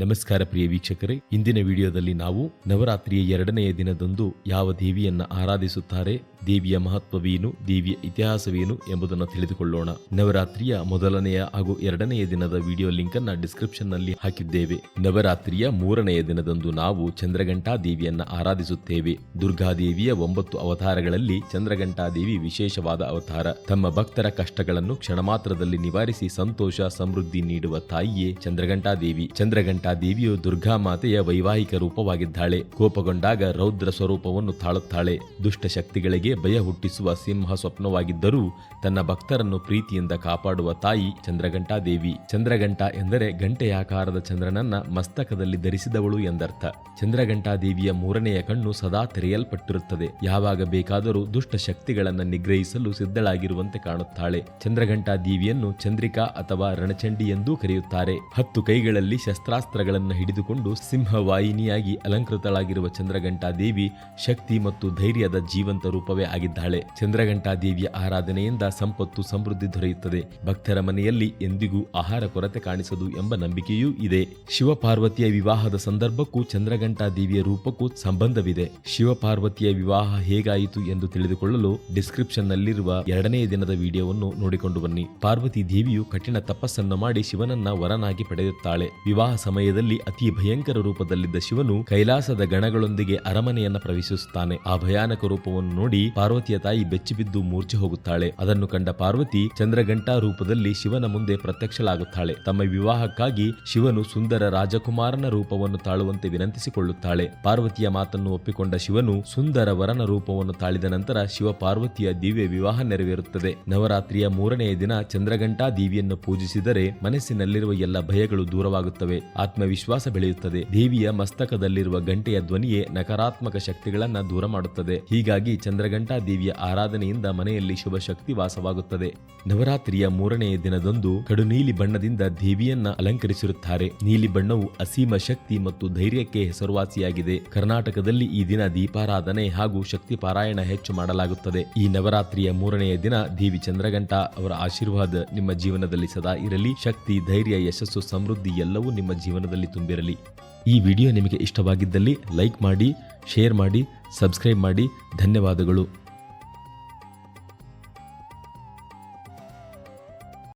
ನಮಸ್ಕಾರ ಪ್ರಿಯ ವೀಕ್ಷಕರೇ. ಇಂದಿನ ವಿಡಿಯೋದಲ್ಲಿ ನಾವು ನವರಾತ್ರಿಯ ಎರಡನೆಯ ದಿನದಂದು ಯಾವ ದೇವಿಯನ್ನ ಆರಾಧಿಸುತ್ತಾರೆ, ದೇವಿಯ ಮಹತ್ವವೇನು, ದೇವಿಯ ಇತಿಹಾಸವೇನು ಎಂಬುದನ್ನು ತಿಳಿದುಕೊಳ್ಳೋಣ. ನವರಾತ್ರಿಯ ಮೊದಲನೆಯ ಹಾಗೂ ಎರಡನೆಯ ದಿನದ ವಿಡಿಯೋ ಲಿಂಕ್ ಅನ್ನ ಡಿಸ್ಕ್ರಿಪ್ಷನ್ನಲ್ಲಿ ಹಾಕಿದ್ದೇವೆ. ನವರಾತ್ರಿಯ ಮೂರನೆಯ ದಿನದಂದು ನಾವು ಚಂದ್ರಘಂಟಾ ದೇವಿಯನ್ನ ಆರಾಧಿಸುತ್ತೇವೆ. ದುರ್ಗಾದೇವಿಯ ಒಂಬತ್ತು ಅವತಾರಗಳಲ್ಲಿ ಚಂದ್ರಘಂಟಾ ದೇವಿ ವಿಶೇಷವಾದ ಅವತಾರ. ತಮ್ಮ ಭಕ್ತರ ಕಷ್ಟಗಳನ್ನು ಕ್ಷಣ ಮಾತ್ರದಲ್ಲಿ ನಿವಾರಿಸಿ ಸಂತೋಷ, ಸಮೃದ್ಧಿ ನೀಡುವ ತಾಯಿಯೇ ಚಂದ್ರಘಂಟಾ ದೇವಿ. ಚಂದ್ರಘಂಟಾ ದೇವಿಯು ದುರ್ಗಾ ಮಾತೆಯ ವೈವಾಹಿಕ ರೂಪವಾಗಿದ್ದಾಳೆ. ಕೋಪಗೊಂಡಾಗ ರೌದ್ರ ಸ್ವರೂಪವನ್ನು ತಾಳುತ್ತಾಳೆ. ದುಷ್ಟ ಶಕ್ತಿಗಳಿಗೆ ಭಯ ಹುಟ್ಟಿಸುವ ಸಿಂಹ ಸ್ವಪ್ನವಾಗಿದ್ದರೂ ತನ್ನ ಭಕ್ತರನ್ನು ಪ್ರೀತಿಯಿಂದ ಕಾಪಾಡುವ ತಾಯಿ ಚಂದ್ರಘಂಟಾ ದೇವಿ ಚಂದ್ರಘಂಟಾ ಎಂದರೆ ಗಂಟೆಯಾಕಾರದ ಚಂದ್ರನನ್ನ ಮಸ್ತಕದಲ್ಲಿ ಧರಿಸಿದವಳು ಎಂದರ್ಥ. ಚಂದ್ರಘಂಟಾ ದೇವಿಯ ಮೂರನೆಯ ಕಣ್ಣು ಸದಾ ತೆರೆಯಲ್ಪಟ್ಟಿರುತ್ತದೆ. ಯಾವಾಗ ಬೇಕಾದರೂ ದುಷ್ಟ ಶಕ್ತಿಗಳನ್ನ ನಿಗ್ರಹಿಸಲು ಸಿದ್ಧಳಾಗಿರುವಂತೆ ಕಾಣುತ್ತಾಳೆ. ಚಂದ್ರಘಂಟಾ ದೇವಿಯನ್ನು ಚಂದ್ರಿಕಾ ಅಥವಾ ರಣಚಂಡಿ ಎಂದೂ ಕರೆಯುತ್ತಾರೆ. ಹತ್ತು ಕೈಗಳಲ್ಲಿ ಶಸ್ತ್ರಾಸ್ತ್ರಗಳನ್ನು ಹಿಡಿದುಕೊಂಡು ಸಿಂಹವಾಹಿನಿಯಾಗಿ ಅಲಂಕೃತಳಾಗಿರುವ ಚಂದ್ರಘಂಟಾ ದೇವಿ ಶಕ್ತಿ ಮತ್ತು ಧೈರ್ಯದ ಜೀವಂತ ರೂಪವೇ ಆಗಿದ್ದಾಳೆ. ಚಂದ್ರಘಂಟಾ ದೇವಿಯ ಆರಾಧನೆಯಿಂದ ಸಂಪತ್ತು ಸಮೃದ್ಧಿ ದೊರೆಯುತ್ತದೆ. ಭಕ್ತರ ಮನೆಯಲ್ಲಿ ಎಂದಿಗೂ ಆಹಾರ ಕೊರತೆ ಕಾಣಿಸದು ಎಂಬ ನಂಬಿಕೆಯೂ ಇದೆ. ಶಿವಪಾರ್ವತಿಯ ವಿವಾಹದ ಸಂದರ್ಭಕ್ಕೂ ಚಂದ್ರಘಂಟಾ ದೇವಿಯ ರೂಪಕ್ಕೂ ಸಂಬಂಧವಿದೆ. ಶಿವಪಾರ್ವತಿಯ ವಿವಾಹ ಹೇಗಾಯಿತು ಎಂದು ತಿಳಿದುಕೊಳ್ಳಲು ಡಿಸ್ಕ್ರಿಪ್ಷನ್ ನಲ್ಲಿರುವ ಎರಡನೇ ದಿನದ ವಿಡಿಯೋವನ್ನು ನೋಡಿಕೊಂಡು ಬನ್ನಿ. ಪಾರ್ವತಿ ದೇವಿಯು ಕಠಿಣ ತಪಸ್ಸನ್ನು ಮಾಡಿ ಶಿವನನ್ನ ವರನಾಗಿ ಪಡೆಯುತ್ತಾಳೆ. ವಿವಾಹ ಸಮಯದಲ್ಲಿ ಅತಿ ಭಯಂಕರ ರೂಪದಲ್ಲಿದ್ದ ಶಿವನು ಕೈಲಾಸದ ಗಣಗಳೊಂದಿಗೆ ಅರಮನೆಯನ್ನ ಪ್ರವೇಶಿಸುತ್ತಾನೆ. ಆ ಭಯಾನಕ ರೂಪವನ್ನು ನೋಡಿ ಪಾರ್ವತಿಯ ತಾಯಿ ಬೆಚ್ಚಿಬಿದ್ದು ಮೂರ್ಛೆ ಹೋಗುತ್ತಾಳೆ. ಅದನ್ನು ಕಂಡ ಪಾರ್ವತಿ ಚಂದ್ರಘಂಟಾ ರೂಪದಲ್ಲಿ ಶಿವನ ಮುಂದೆ ಪ್ರತ್ಯಕ್ಷಳಾಗುತ್ತಾಳೆ. ತಮ್ಮ ವಿವಾಹಕ್ಕಾಗಿ ಶಿವನು ಸುಂದರ ರಾಜಕುಮಾರನ ರೂಪವನ್ನು ತಾಳುವಂತೆ ವಿನಂತಿಸಿಕೊಳ್ಳುತ್ತಾಳೆ. ಪಾರ್ವತಿಯ ಮಾತನ್ನು ಒಪ್ಪಿಕೊಂಡ ಶಿವನು ಸುಂದರ ವರನ ರೂಪವನ್ನು ತಾಳಿದ ನಂತರ ಶಿವ ಪಾರ್ವತಿಯ ದಿವ್ಯ ವಿವಾಹ ನೆರವೇರುತ್ತದೆ. ನವರಾತ್ರಿಯ ಮೂರನೆಯ ದಿನ ಚಂದ್ರಘಂಟಾ ದೇವಿಯನ್ನು ಪೂಜಿಸಿದರೆ ಮನಸ್ಸಿನಲ್ಲಿರುವ ಎಲ್ಲ ಭಯಗಳು ದೂರವಾಗುತ್ತವೆ. ಆತ್ಮವಿಶ್ವಾಸ ಬೆಳೆಯುತ್ತದೆ. ದೇವಿಯ ಮಸ್ತಕದಲ್ಲಿರುವ ಗಂಟೆಯ ಧ್ವನಿಯೇ ನಕಾರಾತ್ಮಕ ಶಕ್ತಿಗಳನ್ನ ದೂರ ಮಾಡುತ್ತದೆ. ಹೀಗಾಗಿ ಚಂದ್ರಘಂಟಾ ದೇವಿಯ ಆರಾಧನೆಯಿಂದ ಮನೆಯಲ್ಲಿ ಶುಭ ಶಕ್ತಿ ವಾಸವಾಗುತ್ತದೆ. ನವರಾತ್ರಿಯ ಮೂರನೆಯ ದಿನದಂದು ಕಡು ನೀಲಿ ಬಣ್ಣದಿಂದ ದೇವಿಯನ್ನ ಅಲಂಕರಿಸಿರುತ್ತಾರೆ. ನೀಲಿ ಬಣ್ಣವು ಅಸೀಮ ಶಕ್ತಿ ಮತ್ತು ಧೈರ್ಯಕ್ಕೆ ಹೆಸರುವಾಸಿಯಾಗಿದೆ. ಕರ್ನಾಟಕದಲ್ಲಿ ಈ ದಿನ ದೀಪಾರಾಧನೆ ಹಾಗೂ ಶಕ್ತಿ ಪಾರಾಯಣ ಹೆಚ್ಚು ಮಾಡಲಾಗುತ್ತದೆ. ಈ ನವರಾತ್ರಿಯ ಮೂರನೆಯ ದಿನ ದೇವಿ ಚಂದ್ರಘಂಟಾ ಅವರ ಆಶೀರ್ವಾದ ನಿಮ್ಮ ಜೀವನದಲ್ಲಿ ಸದಾ ಇರಲಿ. ಶಕ್ತಿ, ಧೈರ್ಯ, ಯಶಸ್ಸು, ಸಮೃದ್ಧಿ ಎಲ್ಲವೂ ನಿಮ್ಮ ಜೀವನದಲ್ಲಿ ತುಂಬಿರಲಿ. ಈ ವಿಡಿಯೋ ನಿಮಗೆ ಇಷ್ಟವಾಗಿದ್ದಲ್ಲಿ ಲೈಕ್ ಮಾಡಿ ಶೇರ್ ಮಾಡಿ ಸಬ್ಸ್ಕ್ರೈಬ್ ಮಾಡಿ. ಧನ್ಯವಾದಗಳು.